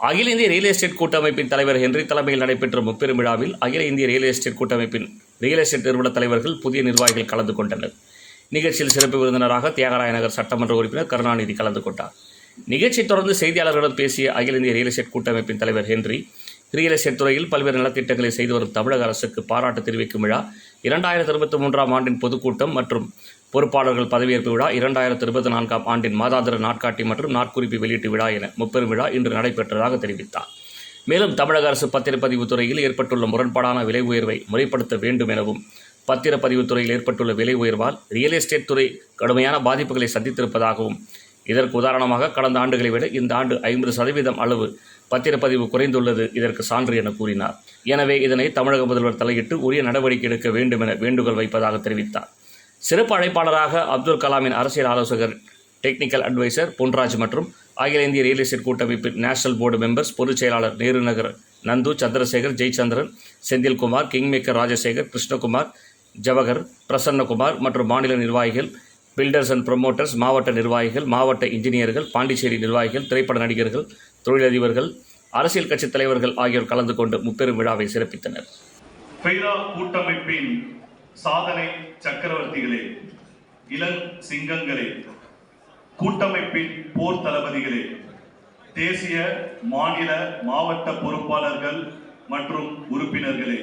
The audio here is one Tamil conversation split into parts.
அகில இந்திய ரியல் எஸ்டேட் கூட்டமைப்பின் தலைவர் ஹென்றி தலைமையில் நடைபெற்ற முப்பெரும் விழாவில் அகில இந்திய ரியல் எஸ்டேட் கூட்டமைப்பின் ரியல் எஸ்டேட் நிறுவன தலைவர்கள் புதிய நிர்வாகிகள் கலந்து கொண்டனர். நிகழ்ச்சியில் சிறப்பு விருந்தினராக தியாகராய நகர் சட்டமன்ற உறுப்பினர் கருணாநிதி கலந்து கொண்டார். நிகழ்ச்சியை தொடர்ந்து செய்தியாளர்களிடம் பேசிய அகில இந்திய ரியல் எஸ்டேட் கூட்டமைப்பின் தலைவர் ஹென்றி ரியல் எஸ்டேட் துறையில் பல்வேறு நலத்திட்டங்களை செய்து வரும் தமிழக அரசுக்கு பாராட்டு தெரிவிக்கும் விழா இரண்டாயிரத்தி இருபத்தி மூன்றாம் ஆண்டின் பொதுக்கூட்டம் மற்றும் பொறுப்பாளர்கள் பதவியேற்பு விழா இரண்டாயிரத்து இருபத்தி நான்காம் ஆண்டின் மாதாந்திர நாட்காட்டி மற்றும் நாட்குறிப்பு வெளியீட்டு விழா என முப்பெரும் விழா இன்று நடைபெற்றதாக தெரிவித்தார். மேலும் தமிழக அரசு பத்திரப்பதிவுத் துறையில் ஏற்பட்டுள்ள முரண்பாடான விலை உயர்வை முறைப்படுத்த வேண்டும் எனவும் பத்திரப்பதிவுத் துறையில் ஏற்பட்டுள்ள விலை உயர்வால் ரியல் எஸ்டேட் துறை கடுமையான பாதிப்புகளை சந்தித்திருப்பதாகவும் இதற்கு உதாரணமாக கடந்த ஆண்டுகளை விட இந்த ஆண்டு ஐம்பது சதவீதம் அளவு பத்திரப்பதிவு குறைந்துள்ளது இதற்கு சான்று என கூறினார். எனவே இதனை தமிழக முதல்வர் தலையிட்டு உரிய நடவடிக்கை எடுக்க வேண்டும் என வேண்டுகோள் வைப்பதாக தெரிவித்தார். சிறப்பு அழைப்பாளராக அப்துல் கலாமின் அரசியல் ஆலோசகர் டெக்னிக்கல் அட்வைசர் பொன்ராஜ் மற்றும் அகில இந்திய ரியல் எஸ்டேட் கூட்டமைப்பின் நேஷனல் போர்டு மெம்பர்ஸ் பொதுச் செயலாளர் நேரு நகர் நந்து சந்திரசேகர் ஜெயச்சந்திரன் செந்தில்குமார் கிங்மேக்கர் ராஜசேகர் கிருஷ்ணகுமார் ஜவஹர் பிரசன்னகுமார் மற்றும் மாநில நிர்வாகிகள் பில்டர்ஸ் அண்ட் ப்ரொமோட்டர்ஸ் மாவட்ட நிர்வாகிகள் மாவட்ட இன்ஜினியர்கள் பாண்டிச்சேரி நிர்வாகிகள் திரைப்பட நடிகர்கள் தொழிலதிபர்கள் அரசியல் கட்சித் தலைவர்கள் ஆகியோர் கலந்து கொண்டு முப்பெரும் விழாவை சிறப்பித்தனர். கூட்டமைப்பின் சாதனை சக்கரவர்த்திகளே இளம் சிங்கங்களே கூட்டமைப்பின் போர் தளபதிகளே தேசிய மாநில மாவட்ட பொறுப்பாளர்கள் மற்றும் உறுப்பினர்களே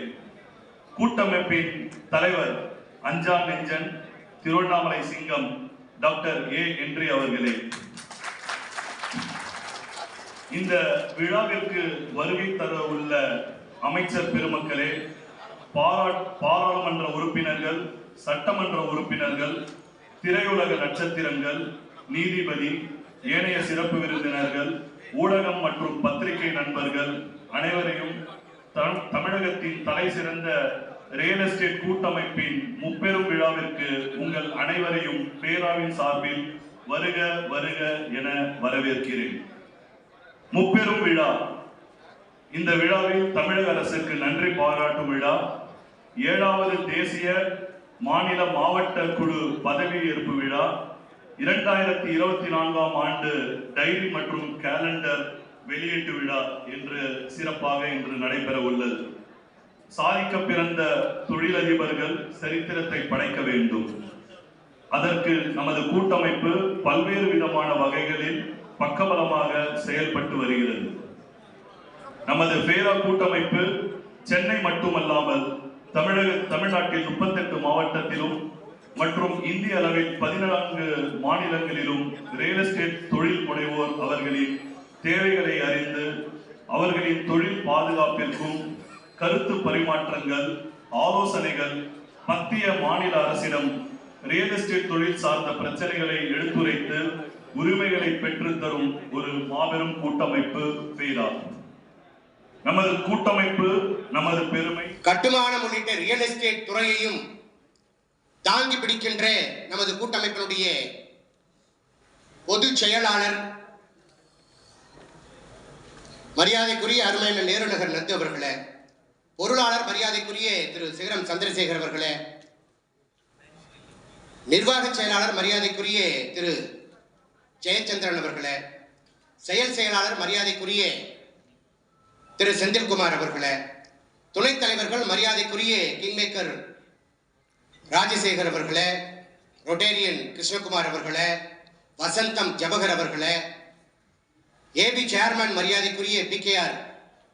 கூட்டமைப்பின் தலைவர் அஞ்சான் நெஞ்சன் திருவண்ணாமலை சிங்கம் டாக்டர் ஏ என்றி அவர்களே. இந்த விழாவிற்கு வருகை தர உள்ள அமைச்சர் பெருமக்களே பாரா- பாராளுமன்ற உறுப்பினர்கள் சட்டமன்ற உறுப்பினர்கள் திரையுலக நட்சத்திரங்கள் நீதிபதி ஏனைய சிறப்பு விருந்தினர்கள் ஊடகம் மற்றும் பத்திரிகை நண்பர்கள் அனைவரையும் தமிழகத்தின் தலை சிறந்த ரியல் எஸ்டேட் கூட்டமைப்பின் முப்பெரும் விழாவிற்கு உங்கள் அனைவரையும் பேராவின் சார்பில் வருக வருக என வரவேற்கிறேன். முப்பெரும் விழா. இந்த விழாவில் தமிழக அரசுக்கு நன்றி பாராட்டும் விழா. ஏழாவது தேசிய மாநில மாவட்ட குழு பதவியேற்பு விழா இரண்டாயிரத்தி இருபத்தி நான்காம் ஆண்டு டைரி மற்றும் கேலண்டர் வெளியீட்டு விழா என்று சிறப்பாக இன்று நடைபெற உள்ளது. சாதிக்க பிறந்த தொழிலதிபர்கள் சரித்திரத்தை படைக்க வேண்டும். அதற்கு நமது கூட்டமைப்பு பல்வேறு விதமான வகைகளில் பக்கபலமாக செயல்பட்டு வருகிறது. நமது பேரா கூட்டமைப்பு சென்னை மட்டுமல்லாமல் தமிழக தமிழ்நாட்டில் முப்பத்தெட்டு மாவட்டத்திலும் மற்றும் இந்திய அளவில் பதினான்கு மாநிலங்களிலும் ரியல் எஸ்டேட் தொழில் முனைவோர் அவர்களின் தேவைகளை அறிந்து அவர்களின் தொழில் பாதுகாப்பிற்கும் கருத்து பரிமாற்றங்கள் ஆலோசனைகள் மத்திய மாநில அரசிடம் ரியல் எஸ்டேட் தொழில் சார்ந்த பிரச்சனைகளை எடுத்துரைத்து உரிமைகளை பெற்று தரும் ஒரு மாபெரும் கூட்டமைப்பு பெய்தார் நமது கூட்டமைப்பு நமது பெருமை. கட்டுமானம் உள்ளிட்ட ரியல் எஸ்டேட் துறையையும் தாங்கி பிடிக்கின்ற நமது கூட்டமைப்பினுடைய பொது செயலாளர் மரியாதைக்குரிய அருமையான நேரு நகர் நந்து அவர்களே பொருளாளர் மரியாதைக்குரிய திரு சிகரம் சந்திரசேகர் அவர்களே நிர்வாக செயலாளர் மரியாதைக்குரிய திரு ஜெயச்சந்திரன் அவர்களே செயல் செயலாளர் மரியாதைக்குரிய திரு செந்தில்குமார் அவர்களே துணைத் தலைவர்கள் மரியாதைக்குரிய கிங்மேக்கர் ராஜசேகர் அவர்களே ரொட்டேரியன் கிருஷ்ணகுமார் அவர்களே வசந்தம் ஜபகர் அவர்களே ஏபி சேர்மன் மரியாதைக்குரிய பி கே ஆர்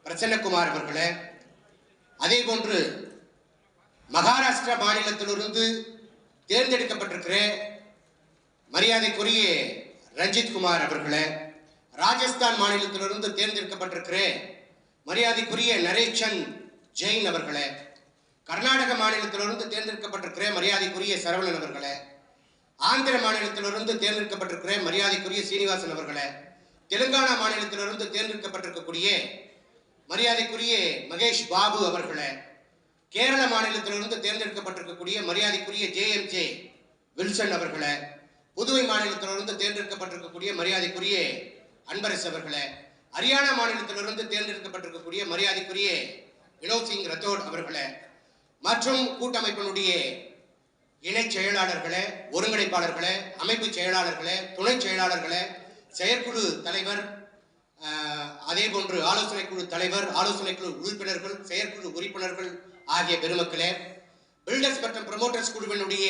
பிரசன்னகுமார் அவர்களே அதே போன்று மகாராஷ்டிரா மாநிலத்திலிருந்து தேர்ந்தெடுக்கப்பட்டிருக்கிற மரியாதைக்குரிய ரஞ்சித் குமார் அவர்களே ராஜஸ்தான் மாநிலத்திலிருந்து தேர்ந்தெடுக்கப்பட்டிருக்கிற மரியாதைக்குரிய நரேஷன் ஜெயின் அவர்களே கர்நாடக மாநிலத்திலிருந்து தேர்ந்தெடுக்கப்பட்டிருக்கிற மரியாதைக்குரிய சரவணன் அவர்களே ஆந்திர மாநிலத்திலிருந்து தேர்ந்தெடுக்கப்பட்டிருக்கிற மரியாதைக்குரிய சீனிவாசன் அவர்களே தெலுங்கானா மாநிலத்திலிருந்து தேர்ந்தெடுக்கப்பட்டிருக்கக்கூடிய மரியாதைக்குரிய மகேஷ் பாபு அவர்களே கேரள மாநிலத்திலிருந்து தேர்ந்தெடுக்கப்பட்டிருக்கக்கூடிய மரியாதைக்குரிய ஜே எம் ஜே வில்சன் அவர்களே புதுவை மாநிலத்திலிருந்து தேர்ந்தெடுக்கப்பட்டிருக்கக்கூடிய மரியாதைக்குரிய அன்பரசு அவர்களே ஹரியானா மாநிலத்திலிருந்து தேர்ந்தெடுக்கப்பட்டிருக்கக்கூடிய மரியாதைக்குரிய வினோத் சிங் ரத்தோட் அவர்களே மற்றும் கூட்டமைப்பினுடைய இணைச் செயலாளர்களே ஒருங்கிணைப்பாளர்களே அமைப்பு செயலாளர்களே துணை செயலாளர்களே செயற்குழு தலைவர் அதே போன்று ஆலோசனை குழு தலைவர் ஆலோசனை குழு உறுப்பினர்கள் செயற்குழு உறுப்பினர்கள் ஆகிய பெருமக்களே பில்டர்ஸ் மற்றும் ப்ரமோட்டர்ஸ் குழுவினுடைய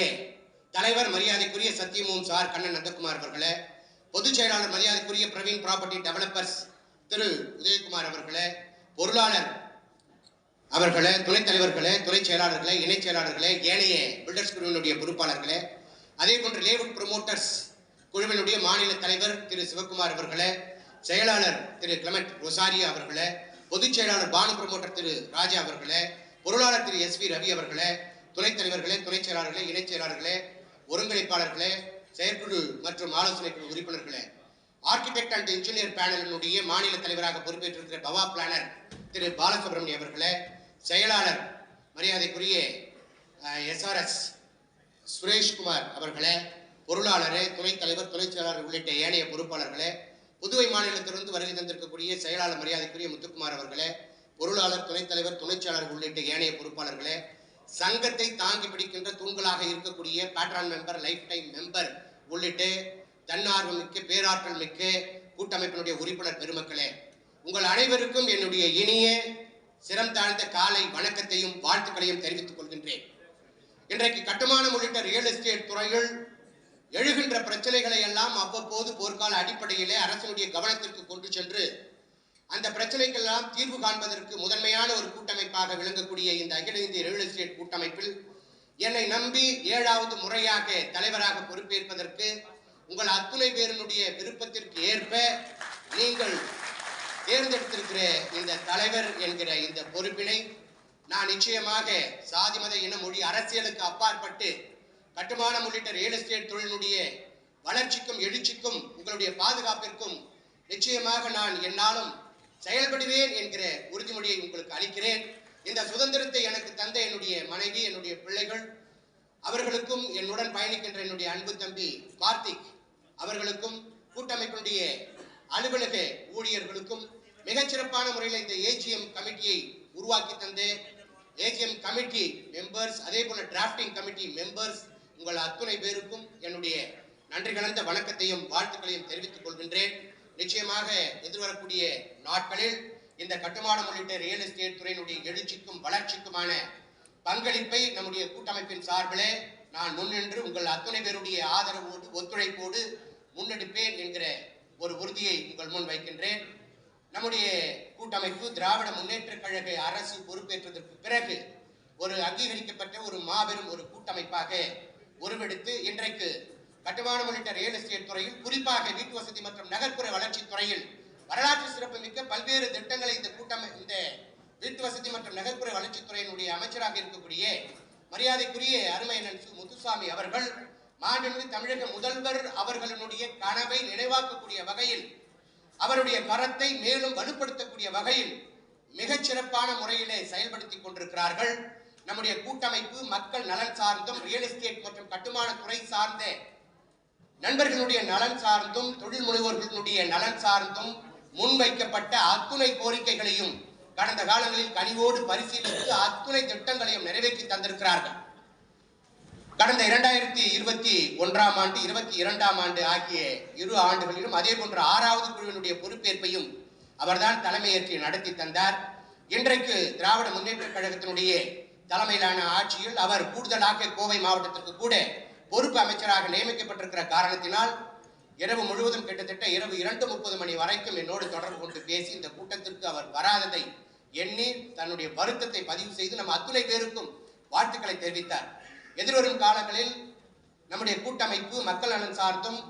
தலைவர் மரியாதைக்குரிய சத்தியமோம் சார் கண்ணன் நந்தகுமார் அவர்களே பொதுச் செயலாளர் மரியாதைக்குரிய பிரவீன் ப்ராப்பர்ட்டி டெவலப்பர்ஸ் திரு உதயகுமார் அவர்களே பொருளாளர் அவர்களே துணைத் தலைவர்களே துணை செயலாளர்களே இணைச் செயலாளர்களே ஏனைய பில்டர்ஸ் குழுவினுடைய பொறுப்பாளர்களே அதே போன்று லேவுட் ப்ரொமோட்டர்ஸ் குழுவினுடைய மாநில தலைவர் திரு. சிவகுமார் அவர்களே செயலாளர் திரு. கிளமெட் ரொசாரியா அவர்களே பொதுச் செயலாளர் பானு ப்ரமோட்டர் திரு. ராஜா அவர்களே பொருளாளர் திரு. எஸ் வி ரவி அவர்களே துணைத் தலைவர்களே துணைச் செயலாளர்களே இணைச் செயலாளர்களே ஒருங்கிணைப்பாளர்களே செயற்குழு மற்றும் ஆலோசனை குழு உறுப்பினர்களே ஆர்கிடெக்ட் அண்ட் இன்ஜினியர் பேனலினுடைய மாநில தலைவராக பொறுப்பேற்றிருக்கிற பவா பிளானர் திரு. பாலசுப்ரமணியம் அவர்களே செயலாளர் மரியாதைக்குரிய எஸ்ஆர்எஸ் சுரேஷ்குமார் அவர்களே பொருளாளரே துணைத் தலைவர் துணைச் செயலாளர் உள்ளிட்ட ஏனைய பொறுப்பாளர்களே புதுவை மாநிலத்திலிருந்து வருகை தந்திருக்கக்கூடிய செயலாளர் மரியாதைக்குரிய முத்துக்குமார் அவர்களே பொருளாளர் துணைத் தலைவர் துணைச் செயலாளர் உள்ளிட்ட ஏனைய பொறுப்பாளர்களே சங்கத்தை தாங்கி பிடிக்கின்ற தூண்களாக இருக்கக்கூடிய patron member life time member உள்ளிட்டு தன்னார்வம் மிக்க பேராற்றல் மிக்க கூட்டமைப்பினுடைய உறுப்பினர் பெருமக்களே உங்கள் அனைவருக்கும் என்னுடைய இனிய சிரம் தாழ்ந்த காலை வணக்கத்தையும் வாழ்த்துக்களையும் தெரிவித்துக் கொள்கின்றேன். இன்றைக்கு கட்டுமானம் உள்ளிட்ட ரியல் எஸ்டேட் துறையில் எழுகின்ற பிரச்சனைகளை எல்லாம் அவ்வப்போது போர்க்கால அடிப்படையிலே அரசனுடைய கவனத்திற்கு கொண்டு சென்று அந்த பிரச்சனைக்கெல்லாம் தீர்வு காண்பதற்கு முதன்மையான ஒரு கூட்டமைப்பாக விளங்கக்கூடிய இந்த அகில இந்திய ரியல் எஸ்டேட் கூட்டமைப்பில் என்னை நம்பி ஏழாவது முறையாக தலைவராக பொறுப்பேற்பதற்கு உங்கள் அத்துணை பேரினுடைய விருப்பத்திற்கு ஏற்ப நீங்கள் தேர்ந்தெடுத்திருக்கிற இந்த தலைவர் என்கிற இந்த பொறுப்பினை. நான் நிச்சயமாக சாதி மத இன மொழி அரசியலுக்கு அப்பாற்பட்டு கட்டுமானம் உள்ளிட்ட ரியல் எஸ்டேட் தொழிலுடைய வளர்ச்சிக்கும் எழுச்சிக்கும் உங்களுடைய பாதுகாப்பிற்கும் நிச்சயமாக நான் என்னாலும் செயல்படுவேன் என்கிற உறுதிமொழியை உங்களுக்கு அளிக்கிறேன். இந்த சுதந்திரத்தை எனக்கு தந்த என்னுடைய மனைவி என்னுடைய பிள்ளைகள் அவர்களுக்கும் என்னுடன் பயணிக்கின்ற என்னுடைய அன்பு தம்பி கார்த்திக் அவர்களுக்கும் கூட்டமைப்பினுடைய அலுவலக ஊழியர்களுக்கும் மிகச்சிறப்பான முறையில் இந்த ஏஜிஎம் கமிட்டியை உருவாக்கி தந்து ஏஜிஎம் கமிட்டி மெம்பர்ஸ் அதே போல டிராப்டிங் கமிட்டி மெம்பர்ஸ் உங்கள் அத்துணை பேருக்கும் என்னுடைய நன்றி கலந்த வணக்கத்தையும் வாழ்த்துக்களையும் தெரிவித்துக் கொள்கின்றேன். நிச்சயமாக எதிர்வரக்கூடிய நாட்களில் இந்த கட்டுமானம் உள்ளிட்ட ரியல் எஸ்டேட் துறையினுடைய எழுச்சிக்கும் வளர்ச்சிக்குமான பங்களிப்பை நம்முடைய கூட்டமைப்பின் சார்பிலே நான் முன்னின்று உங்கள் அத்துணை பேருடைய ஆதரவோடு ஒத்துழைப்போடு முன்னெடுப்பேன் என்கிற ஒரு உறுதியை உங்கள் முன் வைக்கின்றேன். நம்முடைய கூட்டமைப்பு திராவிட முன்னேற்ற கழக அரசு பொறுப்பேற்றதற்கு பிறகு ஒரு அங்கீகரிக்கப்பட்ட ஒரு மாபெரும் ஒரு கூட்டமைப்பாக உருவெடுத்து இன்றைக்கு கட்டுமானம் உள்ளிட்ட ரியல் எஸ்டேட் துறையில் குறிப்பாக வீட்டு வசதி மற்றும் நகர்ப்புற வளர்ச்சி துறையில் வரலாற்று சிறப்புமிக்க பல்வேறு திட்டங்களை இந்த கூட்டமை இந்த வீட்டு வசதி மற்றும் நகர்ப்புற வளர்ச்சித்துறையினுடைய அமைச்சராக இருக்கக்கூடிய மரியாதைக்குரிய அருமை சு. முத்துசாமி அவர்கள் மாண்புமிகு தமிழக முதல்வர் அவர்களுடைய கனவை நினைவாக்கக்கூடிய வகையில் அவருடைய கரத்தை மேலும் வலுப்படுத்தக்கூடிய வகையில் மிகச் சிறப்பான முறையிலே செயல்படுத்தி கொண்டிருக்கிறார்கள். நம்முடைய கூட்டமைப்பு மக்கள் நலன் சார்ந்தும் ரியல் எஸ்டேட் மற்றும் கட்டுமான துறை சார்ந்த நண்பர்களுடைய நலன் சார்ந்தும் தொழில் முனைவோர்களுடைய நலன் சார்ந்தும் முன்வைக்கப்பட்ட அத்துணை கோரிக்கைகளையும் கடந்த காலங்களில் கனிவோடு பரிசீலித்து அத்துணை திட்டங்களையும் நிறைவேற்றி தந்திருக்கிறார்கள். கடந்த இரண்டாயிரத்தி இருபத்தி ஒன்றாம் ஆண்டு இருபத்தி இரண்டாம் ஆண்டு ஆகிய இரு ஆண்டுகளிலும் அதே போன்ற ஆறாவது குழுவினுடைய பொறுப்பேற்பையும் அவர்தான் தலைமையேற்று நடத்தி தந்தார். இன்றைக்கு திராவிட முன்னேற்ற கழகத்தினுடைய தலைமையிலான ஆட்சியில் அவர் கூடுதலாக கோவை மாவட்டத்திற்கு கூட பொறுப்பு அமைச்சராக நியமிக்கப்பட்டிருக்கிற காரணத்தினால் இரவு முழுவதும் கிட்டத்தட்ட இரவு இரண்டு முப்பது மணி வரைக்கும் என்னோடு தொடர்பு கொண்டு பேசி இந்த கூட்டத்திற்கு அவர் வராததை எண்ணி தன்னுடைய வருத்தத்தை பதிவு செய்து நம்ம அத்துணை பேருக்கும் வாழ்த்துக்களை தெரிவித்தார். எதிர்வரும் காலங்களில் நம்முடைய கூட்டமைப்பு மக்கள் நலன் சார்ந்தும்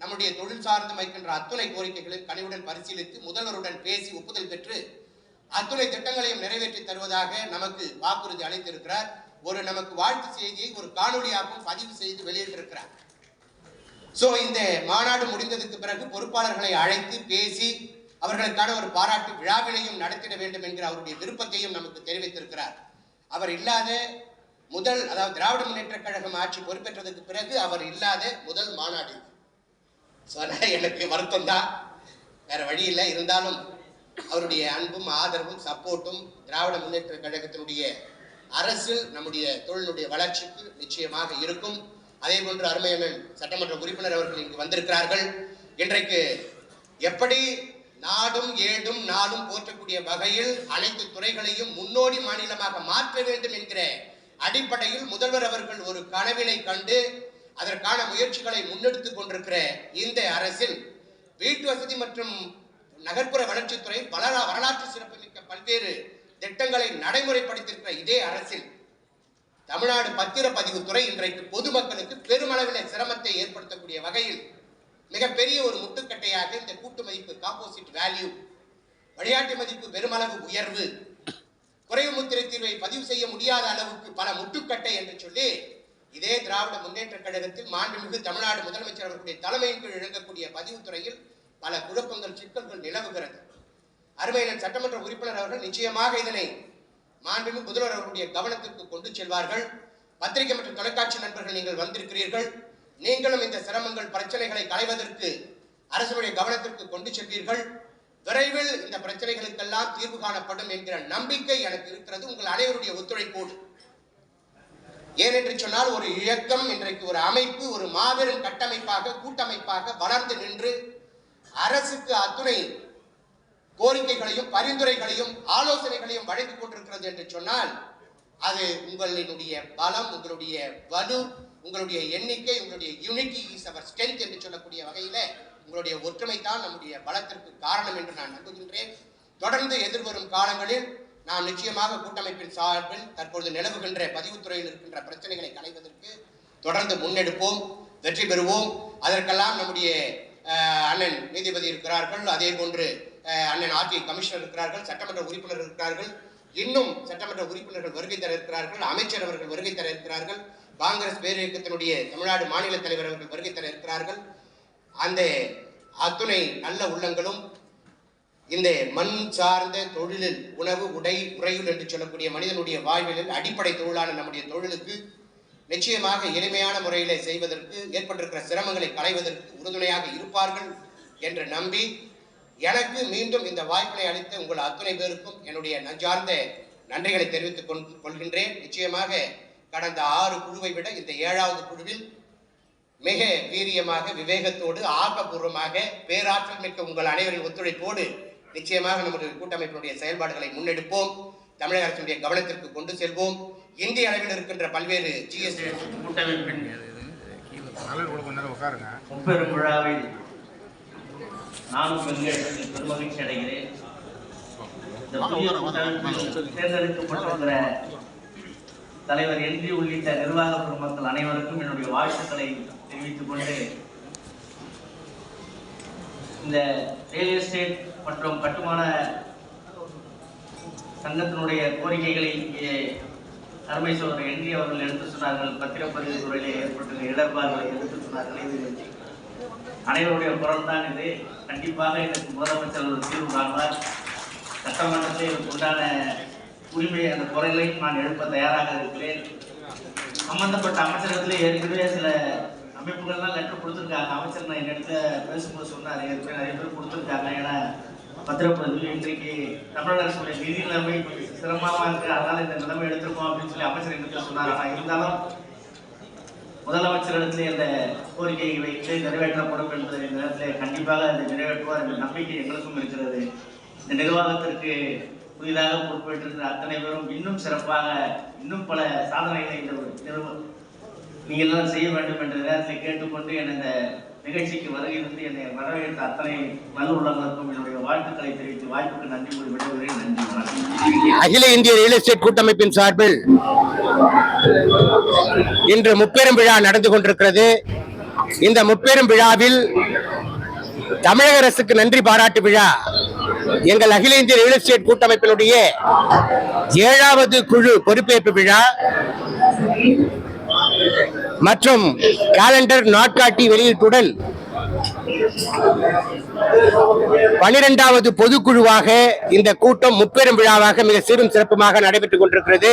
நம்முடைய தொழில் சார்ந்தும் வைக்கின்ற அத்துணை கோரிக்கைகளை கனிவுடன் பரிசீலித்து முதல்வருடன் பேசி ஒப்புதல் பெற்று அத்துணை திட்டங்களையும் நிறைவேற்றி தருவதாக நமக்கு வாக்குறுதி அளித்திருக்கிறார். ஒரு நமக்கு வாழ்த்து செய்தியை ஒரு காணொளியாகவும் பதிவு செய்து வெளியிட்டிருக்கிறார். ஸோ இந்த மாநாடு முடிந்ததுக்கு பிறகு பொறுப்பாளர்களை அழைத்து பேசி அவர்களுக்கான ஒரு பாராட்டு விழாவினையும் நடத்திட வேண்டும் என்கிற அவருடைய விருப்பத்தையும் நமக்கு தெரிவித்திருக்கிறார். அவர் இல்லாத முதல் அதாவது திராவிட முன்னேற்ற கழகம் ஆட்சி பொறுப்பேற்றதுக்கு பிறகு அவர் இல்லாத முதல் மாநாடு இது. எனக்கு வருத்தம் தான் வேற வழி இல்லை. இருந்தாலும் அவருடைய அன்பும் ஆதரவும் சப்போர்ட்டும் திராவிட முன்னேற்ற கழகத்தினுடைய அரசில் நம்முடைய தொழிலுடைய வளர்ச்சிக்கு நிச்சயமாக இருக்கும். அதே போன்று அருமையண்ணன் சட்டமன்ற உறுப்பினர் அவர்கள் இங்கு வந்திருக்கிறார்கள். இன்றைக்கு எப்படி நாடும் ஏடும் நாடும் போற்றக்கூடிய வகையில் அனைத்து துறைகளையும் முன்னோடி மாநிலமாக மாற்ற வேண்டும் என்கிற அடிப்படையில் முதல்வர் அவர்கள் ஒரு கனவினை கண்டு அதற்கான முயற்சிகளை முன்னெடுத்துக் கொண்டிருக்கிற இந்த அரசில் வீட்டு வசதி மற்றும் நகர்ப்புற வளர்ச்சித்துறை வளர வரலாற்று சிறப்புமிக்க பல்வேறு திட்டங்களை நடைமுறைப்படுத்தியிருக்கிற இதே அரசில் தமிழ்நாடு பத்திரப்பதிவுத்துறை இன்றைக்கு பொதுமக்களுக்கு பெருமளவின சிரமத்தை ஏற்படுத்தக்கூடிய வகையில் மிகப்பெரிய ஒரு முட்டுக்கட்டையாக இந்த கூட்டு மதிப்பு காம்போசிட் வேல்யூ விளையாட்டு மதிப்பு பெருமளவு உயர்வு குறைவு முத்திரை தீர்வை பதிவு செய்ய முடியாத அளவுக்கு பல முட்டுக்கட்டை என்று சொல்லி இதே திராவிட முன்னேற்ற கழகத்தில் மாண்புமிகு தமிழ்நாடு முதலமைச்சர் அவர்களுடைய தலைமையின் கீழ் இழங்கக்கூடிய பதிவுத்துறையில் பல குழப்பங்கள் சிக்கல்கள் நிலவுகிறது. அருமையினர் சட்டமன்ற உறுப்பினர் அவர்கள் நிச்சயமாக இதனை மாண்புமிகு முதல்வர் அவர்களுடைய கவனத்திற்கு கொண்டு செல்வார்கள். பத்திரிகை மற்றும் தொலைக்காட்சி நண்பர்கள் நீங்கள் வந்திருக்கிறீர்கள். நீங்களும் இந்த சிரமங்கள் பிரச்சனைகளை களைவதற்கு அரசுடைய கவனத்திற்கு கொண்டு செல்வீர்கள். விரைவில் இந்த பிரச்சனைகளுக்கெல்லாம் தீர்வு காணப்படும் என்கிற நம்பிக்கை எனக்கு இருக்கிறது. உங்கள் அனைவருடைய ஒத்துழைப்போடு. ஏனென்று சொன்னால் ஒரு இயக்கம் இன்றைக்கு ஒரு அமைப்பு ஒரு மாபெரும் கட்டமைப்பாக கூட்டமைப்பாக வளர்ந்து நின்று அரசுக்கு அத்துணை கோரிக்கைகளையும் பரிந்துரைகளையும் ஆலோசனைகளையும் வழங்கிக் கொண்டிருக்கிறது என்று சொன்னால் அது உங்களினுடைய பலம் உங்களுடைய வலு உங்களுடைய எண்ணிக்கை உங்களுடைய யூனிட்டி இஸ் அவர் ஸ்ட்ரென்த் என்று சொல்லக்கூடிய வகையில் உங்களுடைய ஒற்றுமை தான் நம்முடைய பலத்திற்கு காரணம் என்று நான் நம்புகின்றேன். தொடர்ந்து எதிர்வரும் காலங்களில் நாம் நிச்சயமாக கூட்டமைப்பின் சார்பில் தற்பொழுது நிலவுகின்ற பதிவுத்துறையில் இருக்கின்ற பிரச்சனைகளை களைவதற்கு தொடர்ந்து முன்னெடுப்போம் வெற்றி பெறுவோம். அதற்கெல்லாம் நம்முடைய அண்ணன் நீதிபதி இருக்கிறார்கள். அதே போன்று அண்ணன் ஆட்சி கமிஷனர் இருக்கிறார்கள் சட்டமன்ற உறுப்பினர் இருக்கிறார்கள். இன்னும் சட்டமன்ற உறுப்பினர்கள் வருகை தர இருக்கிறார்கள் அமைச்சர் அவர்கள் வருகை தர இருக்கிறார்கள். காங்கிரஸ் பேரியக்கத்தினுடைய தமிழ்நாடு மாநில தலைவர் அவர்கள் வருகை தர இருக்கிறார்கள். அந்த அத்துணை நல்ல உள்ளங்களும் இந்த மண் சார்ந்த தொழிலில் உணவு உடை உறையுள் என்று சொல்லக்கூடிய மனிதனுடைய வாழ்வியலில் அடிப்படை தொழிலான நம்முடைய தொழிலுக்கு நிச்சயமாக எளிமையான முறையில் செய்வதற்கு ஏற்பட்டிருக்கிற சிரமங்களை களைவதற்கு உறுதுணையாக இருப்பார்கள் என்று நம்பி எனக்கு மீண்டும் இந்த வாய்ப்பினை அளித்த உங்கள் அத்துணை பேருக்கும் என்னுடைய நஞ்சார்ந்த நன்றிகளை தெரிவித்துக் கொள்கின்றேன். நிச்சயமாக கடந்த ஆறு குழுவை விட இந்த ஏழாவது குழுவில் மிக வீரியமாக விவேகத்தோடு ஆக்கப்பூர்வமாக பேராற்றல் மிக்க உங்கள் அனைவரின் ஒத்துழைப்போடு நிச்சயமாக நம்முடைய கூட்டமைப்பினுடைய செயல்பாடுகளை முன்னெடுப்போம். தமிழக அரசுடைய கவனத்திற்கு கொண்டு செல்வோம். இந்திய அளவில் இருக்கின்ற பல்வேறு ஜிஎஸ்டி கூட்டமைப்பின் முப்பெரும் விழாவில் நானும் பெருமகிழ்ச்சி அடைகிறேன். தேர்ந்தெடுக்கப்பட்டிருக்கிற தலைவர் என்ரி உள்ளிட்ட நிர்வாக பெருமக்கள் அனைவருக்கும் என்னுடைய வாழ்த்துக்களை தெரிவித்துக் கொண்டு இந்த ரியல் எஸ்டேட் மற்றும் கட்டுமான சங்கத்தினுடைய கோரிக்கைகளை இங்கே அருமை சோதரர் என்ரி அவர்கள் எடுத்து சொன்னார்கள். பத்திரப்பதிவு துறையிலே ஏற்பட்டுள்ள இடர்பாடுகளை எடுத்து சொன்னார்கள். இது அனைவருடைய குரல் தான் இது. கண்டிப்பாக இதற்கு முதலமைச்சர் ஒரு தீர்வு காண்பார். சட்டமன்றத்தில் இதற்கு உண்டான உரிமை அந்த குறைகளை நான் எழுப்ப தயாராக இருக்கிறேன். சம்பந்தப்பட்ட அமைச்சரகத்திலே ஏற்கனவே சில அமைப்புகள்லாம் லெட்டர் கொடுத்துருக்காங்க. அமைச்சர் நான் என்னிடத்த பேசும்போது சொன்னார் ஏற்கனவே நிறைய பேர் கொடுத்துருக்காங்க. ஏன்னா பத்திரப்பதிவு இன்றைக்கு தமிழக அரசுடைய நிதி நிலைமை சிரமமாக இருக்குது அதனால் இந்த நிலைமை எடுத்திருக்கோம் அப்படின்னு சொல்லி அமைச்சர் என்னிடத்துல சொன்னார். ஆனால் இருந்தாலும் முதலமைச்சரிடத்திலே இந்த கோரிக்கையை வைத்து நிறைவேற்றப்படும் என்பதை இந்த நேரத்தில் கண்டிப்பாக அதை நிறைவேற்றுவார் என்ற நம்பிக்கை எங்களுக்கும் இருக்கிறது. இந்த நிர்வாகத்திற்கு புதிதாக பொறுப்பேற்றிருந்த அத்தனை பேரும் இன்னும் சிறப்பாக இன்னும் பல சாதனைகளை இந்த நிறுவனம் நீங்கள்லாம் செய்ய வேண்டும் என்ற நேரத்தில் கேட்டுக்கொண்டு என் இந்த நிகழ்ச்சிக்கு வருகிறது என்னை வரவேற்ற அத்தனை நல்லுள்ளங்களுக்கும் என்னுடைய வாழ்த்துக்களை தெரிவித்து வாய்ப்புக்கு நன்றி கூறி விடுகிறேன் நன்றி அகில இந்திய ரியல் எஸ்டேட் கூட்டமைப்பின் சார்பில் இன்று முப்பெரும் விழா நடந்து கொண்டிருக்கிறது. இந்த முப்பெரும் விழாவில் தமிழக அரசுக்கு நன்றி பாராட்டு விழா. எங்கள் அகில இந்திய ரியல் எஸ்டேட் கூட்டமைப்பினுடைய ஏழாவது குழு பொறுப்பேற்பு விழா. மற்றும் காலண்டர் நாட்காட்டி வெளியீட்டுடன் பனிரெண்டாவது பொதுக்குழுவாக இந்த கூட்டம் முப்பெரும் விழாவாக மிக சிறும் சிறப்புமாக நடைபெற்றுக் கொண்டிருக்கிறது.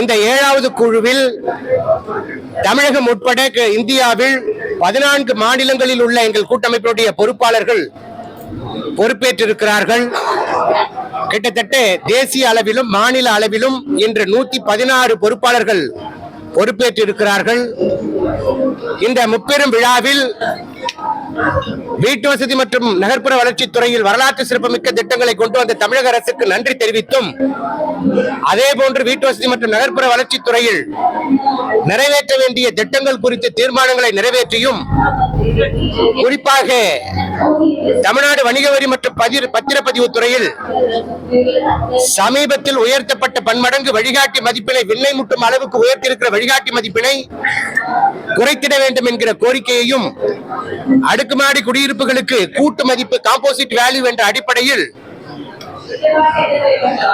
இந்த ஏழாவது குழுவில் தமிழகம் உட்பட இந்தியாவில் பதினான்கு மாநிலங்களில் உள்ள எங்கள் கூட்டமைப்பினுடைய பொறுப்பாளர்கள் பொறுப்பேற்றிருக்கிறார்கள். கிட்டத்தட்ட தேசிய அளவிலும் மாநில அளவிலும் இன்று நூத்தி பதினாறு பொறுப்பாளர்கள் பொறுப்பேற்றிருக்கிறார்கள். இந்த முப்பெரும் விழாவில் வீட்டு வசதி மற்றும் நகர்ப்புற வளர்ச்சித் துறையில் வரலாற்று சிறப்புமிக்க திட்டங்களை கொண்டு வந்த தமிழக அரசுக்கு நன்றி தெரிவித்தும் அதே போன்று வீட்டு வசதி மற்றும் நகர்ப்புற வளர்ச்சித் துறையில் நிறைவேற்ற வேண்டிய திட்டங்கள் குறித்து தீர்மானங்களை நிறைவேற்றியும் குறிப்பாக தமிழ்நாடு வணிக வரி மற்றும் பத்திரப்பதிவு துறையில் சமீபத்தில் உயர்த்தப்பட்ட பன்மடங்கு வழிகாட்டி மதிப்பினை விண்ணை முட்டும் அளவுக்கு உயர்த்தியிருக்கிற வழிகாட்டி மதிப்பினை குறைத்திட வேண்டும் என்கிற கோரிக்கையையும் அடுக்குமாடி குடியிருப்புகளுக்கு கூட்டு மதிப்பு காம்போசிட் வேல்யூ என்ற அடிப்படையில்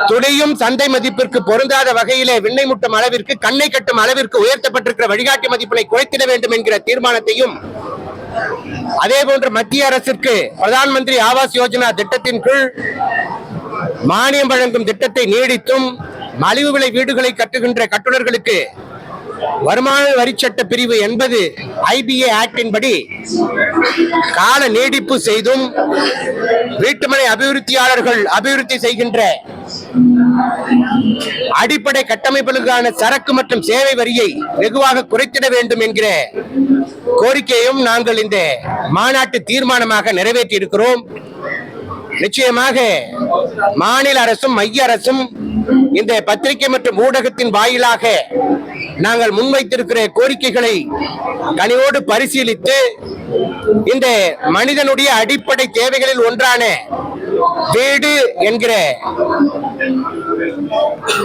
துணையும் சந்தை மதிப்பிற்கு பொருந்தாத வகையிலே விண்ணை முட்டும் அளவிற்கு கண்ணை கட்டும் அளவிற்கு உயர்த்தப்பட்டிருக்கிற வழிகாட்டி மதிப்பினை குறைத்திட வேண்டும் என்கிற தீர்மானத்தையும் அதே போன்று மத்திய அரசிற்கு பிரதான் மந்திரி ஆவாஸ் யோஜனா திட்டத்தின் கீழ் மானியம் வழங்கும் திட்டத்தை நீடித்தும் மலிவு விலை வீடுகளை கட்டுகின்ற கட்டுநர்களுக்கு வருமான வரி சட்ட பிரிவு என்பது ஐபிஏ ஆக்டின் படி கால நீடிப்பு செய்தும் வீட்டுமனை அபிவிருத்தியாளர்கள் அபிவிருத்தி செய்கின்ற அடிப்படை கட்டமைப்புகளுக்கான சரக்கு மற்றும் சேவை வரியை வெகுவாக குறைத்திட வேண்டும் என்கிற கோரிக்கையும் நாங்கள் இந்த மாநாட்டு தீர்மானமாக நிறைவேற்றி இருக்கிறோம் நிச்சயமாக மாநில அரசும் மைய அரசும் இந்த பத்திரிகை மற்றும் ஊடகத்தின் வாயிலாக நாங்கள் முன்வைத்திருக்கிற கோரிக்கைகளை கனிவோடு பரிசீலித்து இந்த மனிதனுடைய அடிப்படை தேவைகளில் ஒன்றான வீடு என்கிற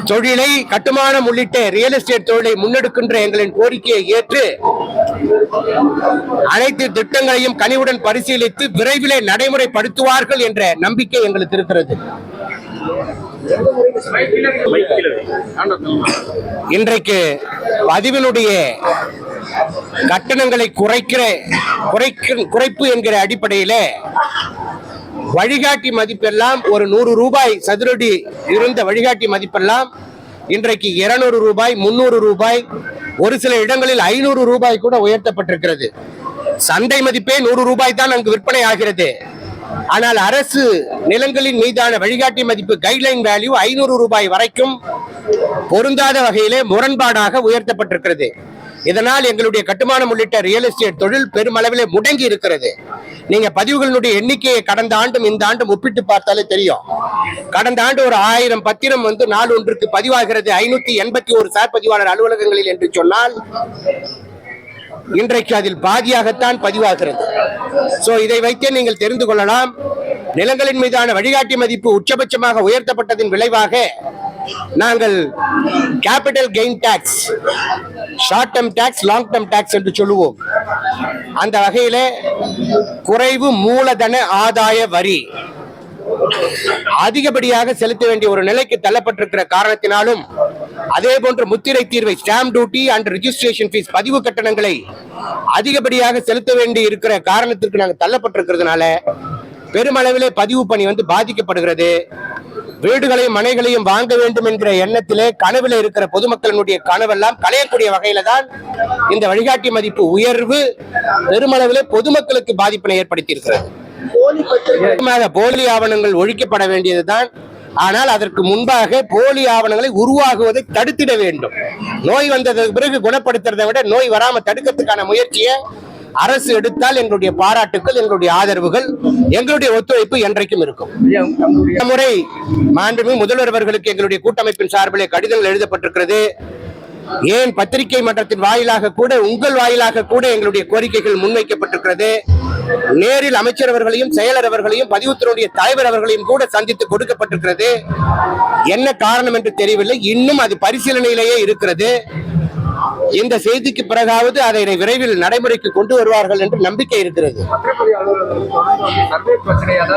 தொழிலை கட்டுமானம் உள்ளிட்ட ரியல் எஸ்டேட் தொழிலை முன்னெடுக்கின்ற எங்களின் கோரிக்கையை ஏற்று அனைத்து திட்டங்களையும் கனிவுடன் பரிசீலித்து விரைவிலே நடைமுறைப்படுத்துவார்கள் என்ற நம்பிக்கை எங்களுக்கு இருக்கிறது. இன்றைக்கு பதிவினுடைய கட்டணங்களை குறைக்கிற குறைக்க குறைப்பு என்கிற அடிப்படையில வழிகாட்டி மதிப்பெல்லாம் ஒரு நூறு ரூபாய் சதுரடி இருந்த வழிகாட்டி மதிப்பெல்லாம் இன்றைக்கு இருநூறு ரூபாய் முன்னூறு ரூபாய் ஒரு சில இடங்களில் ஐநூறு ரூபாய் கூட உயர்த்தப்பட்டிருக்கிறது. சந்தை மதிப்பே நூறு ரூபாய் தான் அங்கு விற்பனை ஆகிறது. ஆனால் அரசு நிலங்களின் மீதான வழிகாட்டி மதிப்பு கைட்லைன் வேல்யூ ஐநூறு ரூபாய் வரைக்கும் பொருந்தாத வகையிலே முரண்பாடாக உயர்த்தப்பட்டிருக்கிறது. இதனால் எங்களுடைய கட்டுமானம் உள்ளிட்ட ரியல் எஸ்டேட் தொழில் பெருமளவிலே முடங்கி இருக்கிறது. நீங்க பதிவுகளினுடைய எண்ணிக்கையை கடந்த ஆண்டும் இந்த ஆண்டும் ஒப்பிட்டு பார்த்தாலே தெரியும். கடந்த ஆண்டு ஒரு ஆயிரம் பத்திரம் வந்து நாள் ஒன்றுக்கு பதிவாகிறது. ஐநூத்தி எண்பத்தி ஒரு சார் பதிவாளர் அலுவலகங்களில் என்று சொன்னால் இன்றைக்கு அதில் பாதியாகத்தான் பதிவாகிறது. சோ இதை வைத்தே நீங்கள் தெரிந்து கொள்ளலாம். நிலங்களின் மீதான வழிகாட்டி மதிப்பு உச்சபட்சமாக உயர்த்தப்பட்டதின் விளைவாக நாங்கள் capital gain tax short term tax long term tax என்று சொல்லுவோம். அந்த வகையில் குறைவு மூலதன ஆதாய வரி. அதிகப்படியாக செலுத்த வேண்டிய ஒரு நிலைக்கு தள்ளப்பட்டிருக்கிற காரணத்தினாலும் அதே போன்று முத்திரை தீர்வை stamp duty and registration fee பதிவு கட்டணங்களை அதிகப்படியாக செலுத்த வேண்டி இருக்கிற காரணத்திற்கு நாங்கள் தள்ளப்பட்டிருக்கிறதுனால பெருமளவிலே பதிவு பணி வந்து பாதிக்கப்படுகிறது. வீடுகளையும் மனைகளையும் வாங்க வேண்டும் என்கிற எண்ணத்திலே கனவுல இருக்கிற பொதுமக்களினுடைய கனவெல்லாம் களையக்கூடிய வகையில தான் இந்த வழிகாட்டி மதிப்பு உயர்வு பெருமளவில் பொதுமக்களுக்கு பாதிப்பினை ஏற்படுத்தி இருக்கிறது போலி ஆவணங்கள் ஒழிக்கப்பட வேண்டியதுதான் ஆனால் அதற்கு முன்பாக போலி ஆவணங்களை உருவாகுவதை தடுத்திட வேண்டும். நோய் வந்ததற்கு பிறகு குணப்படுத்துறதை விட நோய் வராம தடுக்கிறதுக்கான முயற்சியை அரசு எடுத்தால் எங்களுடைய பாராட்டுக்கள் எங்களுடைய ஆதரவுகள் எங்களுடைய ஒத்துழைப்பு என்றைக்கும் இருக்கும். முறை மாண்புமிகு முதல்வர் அவர்களுக்கு எங்களுடைய கூட்டமைப்பின் சார்பிலே கடிதங்கள் எழுதப்பட்டிருக்கிறது. ஏன் பத்திரிகை மன்றத்தின் வாயிலாக கூட உங்கள் வாயிலாக கூட எங்களுடைய கோரிக்கைகள் முன்வைக்கப்பட்டிருக்கிறது. நேரில் அமைச்சர் அவர்களையும் செயலர் அவர்களையும் பதிவுத்துறையுடைய தலைவர் அவர்களையும் கூட சந்தித்து கொடுக்கப்பட்டிருக்கிறது. என்ன காரணம் என்று தெரியவில்லை. இன்னும் அது பரிசீலனையிலேயே இருக்கிறது. இந்த செய்திக்கு பிறகாவது அதை விரைவில் நடைமுறைக்கு கொண்டு வருவார்கள் என்று நம்பிக்கை இருக்கிறது. பிரச்சனையாக